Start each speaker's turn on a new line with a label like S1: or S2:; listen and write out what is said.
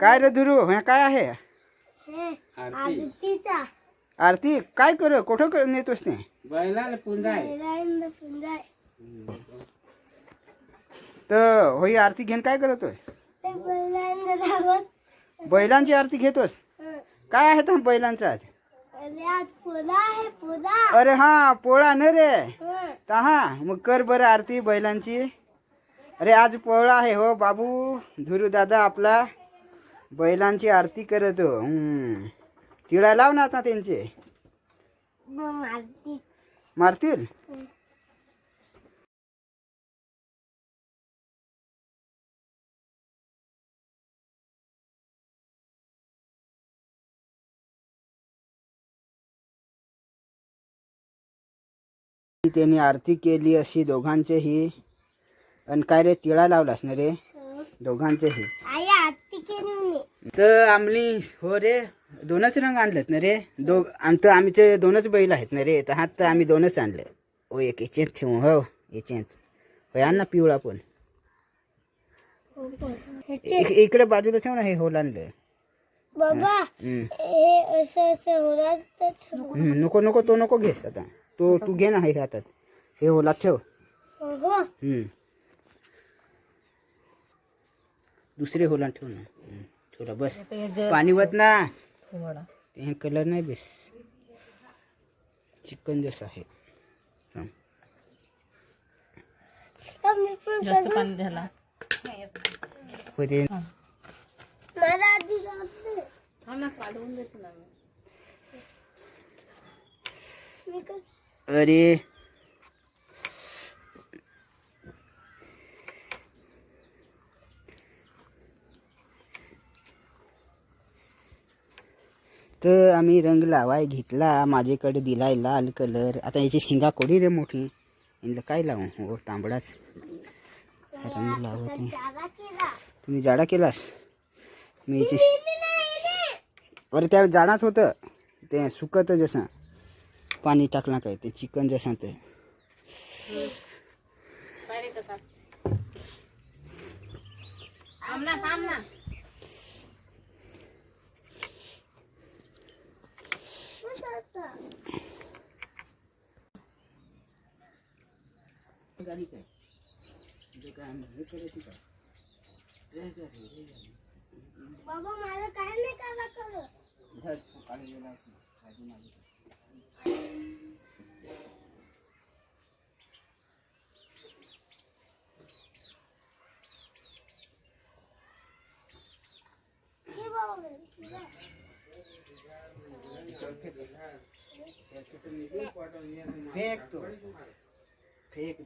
S1: काय रे धुरू हे काय आहे?
S2: हे
S3: आरती.
S2: आरतीचा.
S1: आरती? काय कर कुठं क- नेतोस ने
S3: बैलाला पुंजाय.
S2: बैलांना पुंजाय.
S1: तर होई आरती घेऊन काय करतोय बैलांची आरती घेतोस?
S2: हं.
S1: काय आहे तर बैलांचा आज?
S2: अरे आज फुला आहे फुला.
S1: अरे हा पोळा न रे.
S2: हं.
S1: ता हा मग कर बरं आरती बैलांची. अरे आज पोळा आहे हो बाबू. धुरू दादा आपला. बैलांची आरती करत. हो हम्म. टिळा लाव ना आता त्यांचे.
S2: आरती.
S1: मारतील? त्यांनी आरती केली अशी दोघांचेही. आणि काय रे टिळा लावलास ना रे?
S2: हं.
S1: दोघांचेही. तर आमली हो रे दोनच रंग आणलेत ना रे? दो आमचं आमचे दोनच बैल आहेत ना रे? तर हात तर आम्ही दोनच आणले. ओ एक याच्यात ठेवू हो याच्यात. होय आण ना पिवळा पण. इकडे बाजूला ठेव ना हे होल आणलं.
S2: बाबा
S1: हम्म.
S2: हे असं असं होणार तर ठेव.
S1: हम्म, नको नको तो नको घेस आता. तो तू घे ना हे हातात. हे होलात ठेव.
S2: हो
S1: हम्म. दुसरे होलात ठेव ना. थोडा बस पाणी वत ना. ते हे कलर नाही बेस चिकन जसं आहे. हं. अरे. तर आम्ही रंग लावाय घेतला माझ्याकडे दिलाय लाल कलर. आता याची शिंगा कोडी रे मोठी? यांना काय लावू? हो तांबडाच. रंग लावत तुम्ही जाडा केलास? मी याची अरे त्या जाडाच होतं. ते सुकत जसं. पाणी टाकलं काय ते चिकन जसं ते.
S2: बस आता. बाबा मला काय नाही हे बाबा तुझा.
S1: फेक तो. फेक दे